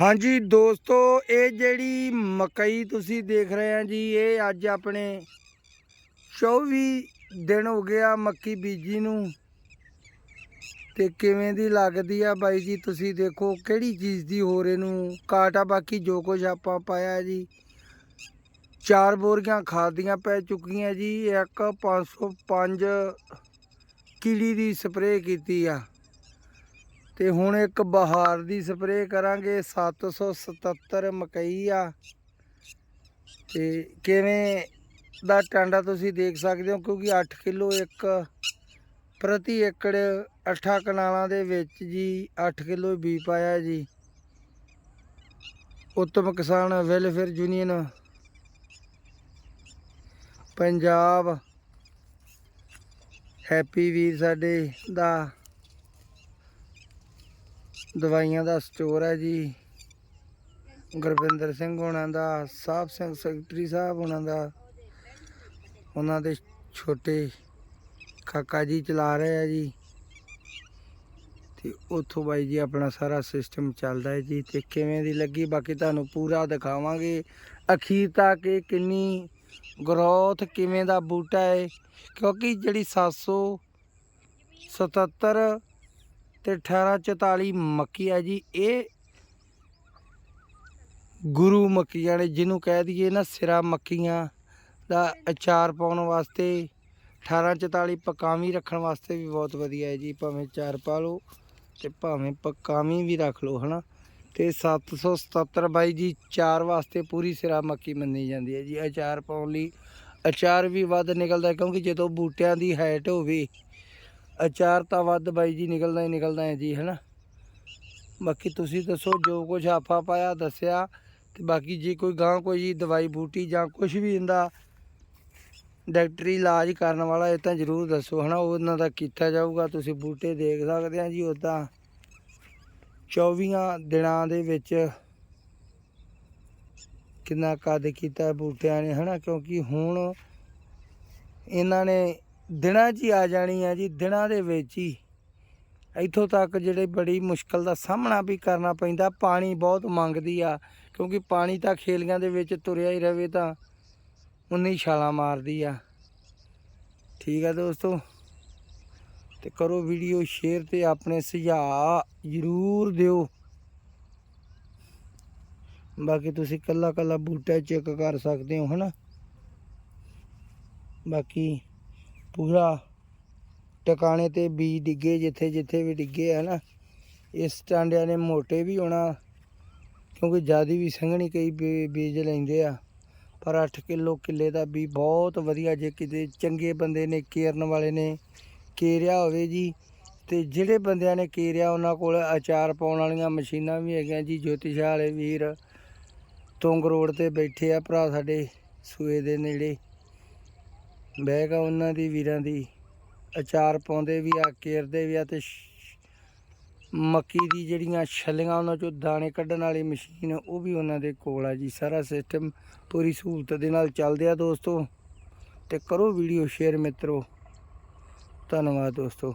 ਹਾਂਜੀ ਦੋਸਤੋ, ਇਹ ਜਿਹੜੀ ਮਕਈ ਤੁਸੀਂ ਦੇਖ ਰਹੇ ਆ ਜੀ, ਇਹ ਅੱਜ ਆਪਣੇ 24 ਦਿਨ ਹੋ ਗਿਆ ਮੱਕੀ ਬੀਜੀ ਨੂੰ। ਤੇ ਕਿਵੇਂ ਦੀ ਲੱਗਦੀ ਆ ਬਾਈ ਜੀ, ਤੁਸੀਂ ਦੇਖੋ ਕਿਹੜੀ ਚੀਜ਼ ਦੀ ਹੋਰ ਇਹਨੂੰ ਕਾਟਾ, ਬਾਕੀ ਜੋ ਕੁਝ ਆਪਾਂ ਪਾਇਆ ਜੀ। ਚਾਰ ਬੋਰੀਆਂ ਖਾਦੀਆਂ ਪੈ ਚੁੱਕੀਆਂ ਜੀ, ਇੱਕ 505 ਕੀੜੀ ਦੀ ਸਪਰੇਅ ਕੀਤੀ ਆ। ਤੇ ਹੁਣ ਇੱਕ ਬਹਾਰ ਦੀ ਸਪਰੇਅ ਕਰਾਂਗੇ। 777 ਮਕਈ ਆ। ਤੇ ਕਿਵੇਂ ਦਾ ਟਾਂਡਾ ਤੁਸੀਂ ਦੇਖ ਸਕਦੇ ਹੋ? ਕਿਉਂਕਿ 8 ਕਿਲੋ ਇੱਕ ਪ੍ਰਤੀ ਏਕੜ 8 ਕਨਾਲਾਂ ਦੇ ਵਿੱਚ ਜੀ 8 ਕਿਲੋ ਬੀ ਪਾਇਆ ਜੀ। Uttam Kisan welfare union, Punjab. Happy ਵੀਰ ਸਾਡੇ ਦਾ ਦਵਾਈਆਂ ਦਾ ਸਟੋਰ ਹੈ ਜੀ। ਗੁਰਵਿੰਦਰ ਸਿੰਘ ਹੋਣਾ ਦਾ ਸਾਹਿਬ ਸਿੰਘ ਸੈਕਟਰੀ ਸਾਹਿਬ ਹੋਣਾ ਦਾ, ਉਹਨਾਂ ਦੇ ਛੋਟੇ ਕਾਕਾ ਜੀ ਚਲਾ ਰਹੇ ਆ ਜੀ। ਤੇ ਉੱਥੋਂ ਬਾਈ ਜੀ ਆਪਣਾ ਸਾਰਾ ਸਿਸਟਮ ਚੱਲਦਾ ਹੈ ਜੀ। ਤੇ ਕਿਵੇਂ ਦੀ ਲੱਗੀ ਬਾਕੀ ਤੁਹਾਨੂੰ ਪੂਰਾ ਦਿਖਾਵਾਂਗੇ। ਅਖੀਰ ਤੱਕ ਇਹ ਕਿੰਨੀ ਗਰੋਥ ਕਿਵੇਂ ਦਾ ਬੂਟਾ ਹੈ। ਕਿਉਂਕਿ ਜਿਹੜੀ 777 ਤੇ 1844 ਮੱਕੀ ਹੈ ਜੀ। ਇਹ ਗੁਰੂ ਮੱਕੀਆਂ ਨੇ ਜਿਹਨੂੰ ਕਹਿ ਦਈਏ ਨਾ ਸਿਰਾ ਮੱਕੀਆਂ ਦਾ ਅਚਾਰ ਪਾਉਣ ਵਾਸਤੇ 1844 ਪਕਾਵੀਂ ਰੱਖਣ ਵਾਸਤੇ ਵੀ ਬਹੁਤ ਵਧੀਆ ਹੈ ਜੀ। ਭਾਵੇਂ ਚਾਰ ਪਾ ਲਓ ਤੇ ਭਾਵੇਂ ਪਕਾਵੀਂ ਵੀ ਰੱਖ ਲਓ, ਹਨਾ। ਤੇ 777 ਬਾਈ ਜੀ, ਚਾਰ ਵਾਸਤੇ ਪੂਰੀ ਸਿਰਾ ਮੱਕੀ ਮੰਨੀ ਜਾਂਦੀ ਹੈ ਜੀ। ਅਚਾਰ ਪਾਉਣ ਲਈ ਅਚਾਰ ਵੀ ਵੱਧ ਨਿਕਲਦਾ ਕਿਉਂਕਿ ਜਦੋਂ ਬੂਟਿਆਂ ਦੀ ਹਾਈਟ ਹੋਵੇ ਅਚਾਰ ਤਾਂ ਵੱਧ ਬਾਈ ਜੀ, ਨਿਕਲਦਾ ਹੀ ਨਿਕਲਦਾ ਹੈ ਜੀ, ਹੈਨਾ? ਬਾਕੀ ਤੁਸੀਂ ਦੱਸੋ, ਜੋ ਕੁਝ ਆਪਾ ਪਾਇਆ, ਦੱਸਿਆ, ਤੇ ਬਾਕੀ ਜੇ ਕੋਈ ਗਾਂ ਕੋਈ ਜੀ ਦਵਾਈ ਬੂਟੀ ਜਾਂ ਕੁਝ ਵੀ ਇਹਦਾ ਡਾਕਟਰੀ ਇਲਾਜ ਕਰਨ ਵਾਲਾ, ਇਹ ਤਾਂ ਜ਼ਰੂਰ ਦੱਸੋ, ਹਨਾ? ਉਹਨਾਂ ਦਾ ਕੀਤਾ ਜਾਊਗਾ, ਤੁਸੀਂ ਬੂਟੇ ਦੇਖ ਸਕਦੇ ਆ ਜੀ ਉਦਾਂ 24 ਦਿਨਾਂ ਦੇ ਵਿੱਚ ਕਿੰਨਾ ਕਦ ਕੀਤਾ ਬੂਟਿਆਂ ਨੇ, ਹਨਾ? ਕਿਉਂਕਿ ਹੁਣ ਇਹਨਾਂ ਨੇ ਦਿਨਾਂ 'ਚ ਹੀ ਆ ਜਾਣੀ ਆ ਜੀ, ਦਿਨਾਂ ਦੇ ਵਿੱਚ ਹੀ। ਇੱਥੋਂ ਤੱਕ ਜਿਹੜੇ ਬੜੀ ਮੁਸ਼ਕਲ ਦਾ ਸਾਹਮਣਾ ਵੀ ਕਰਨਾ ਪੈਂਦਾ, ਪਾਣੀ ਬਹੁਤ ਮੰਗਦੀ ਆ, ਕਿਉਂਕਿ ਪਾਣੀ ਤਾਂ ਖੇਲੀਆਂ ਦੇ ਵਿੱਚ ਤੁਰਿਆ ਹੀ ਰਵੇ ਤਾਂ ਉਨੀ ਛਾਲਾਂ ਮਾਰਦੀ ਆ। ਠੀਕ ਆ ਦੋਸਤੋ, ਤੇ ਕਰੋ ਵੀਡੀਓ ਸ਼ੇਅਰ ਤੇ ਆਪਣੇ ਸੁਝਾਅ ਜ਼ਰੂਰ ਦਿਓ। ਬਾਕੀ ਤੁਸੀਂ ਕੱਲਾ ਕੱਲਾ ਬੂਟਾ ਚੈੱਕ ਕਰ ਸਕਦੇ ਹੋ, ਹਨਾ? ਬਾਕੀ ਪੂਰਾ ਟਿਕਾਣੇ ਤੇ ਬੀਜ ਡਿੱਗੇ, ਜਿੱਥੇ ਜਿੱਥੇ ਵੀ ਡਿੱਗੇ ਹੈ ਨਾ, ਇਸ ਟਾਂਡਿਆਂ ਨੇ ਮੋਟੇ ਵੀ ਹੋਣਾ, ਕਿਉਂਕਿ ਜਿਆਦੀ ਵੀ ਸੰਘਣੀ ਕਈ ਬੀ- ਬੀਜ ਲੈਂਦੇ ਆ, ਪਰ 8 ਕਿਲੋ ਕਿੱਲੇ ਦਾ ਵੀ ਬਹੁਤ ਵਧੀਆ, ਜੇ ਕਿਤੇ ਚੰਗੇ ਬੰਦੇ ਨੇ ਕੇਰਨ ਵਾਲੇ ਨੇ ਕੇਰਿਆ ਹੋਵੇ ਜੀ, ਤੇ ਜਿਹੜੇ ਬੰਦਿਆਂ ਨੇ ਕੇਰਿਆ, ਉਹਨਾਂ ਕੋਲ ਅਚਾਰ ਪਾਉਣ ਵਾਲੀਆਂ ਮਸ਼ੀਨਾਂ ਵੀ ਹੈਗੀਆਂ ਜੀ ਜੋਤਿਸ਼ਾ ਵਾਲੇ ਵੀਰ, ਤੁੰਗ ਰੋਡ ਤੇ ਬੈਠੇ ਆ ਭਰਾ ਸਾਡੇ, ਸੂਏ ਦੇ ਨੇੜੇ। ਬੈਗ ਆ ਉਹਨਾਂ ਦੀ ਵੀਰਾਂ ਦੀ, ਅਚਾਰ ਪਾਉਂਦੇ ਵੀ ਆ, ਕੇਰਦੇ ਵੀ ਆ ਤੇ ਸ਼- ਮੱਕੀ ਦੀ ਜਿਹੜੀਆਂ ਛੱਲੀਆਂ ਉਹਨਾਂ ਚੋਂ ਦਾਣੇ ਕੱਢਣ ਵਾਲੀ ਮਸ਼ੀਨ, ਉਹ ਵੀ ਉਹਨਾਂ ਦੇ ਕੋਲ ਆ ਜੀ। ਸਾਰਾ ਸਿਸਟਮ ਪੂਰੀ ਸਹੂਲਤ ਦੇ ਨਾਲ ਚੱਲਦੇ ਆ ਦੋਸਤੋ। ਤੇ ਕਰੋ ਵੀਡੀਓ ਸ਼ੇਅਰ ਮਿੱਤਰੋ। ਧੰਨਵਾਦ ਦੋਸਤੋ।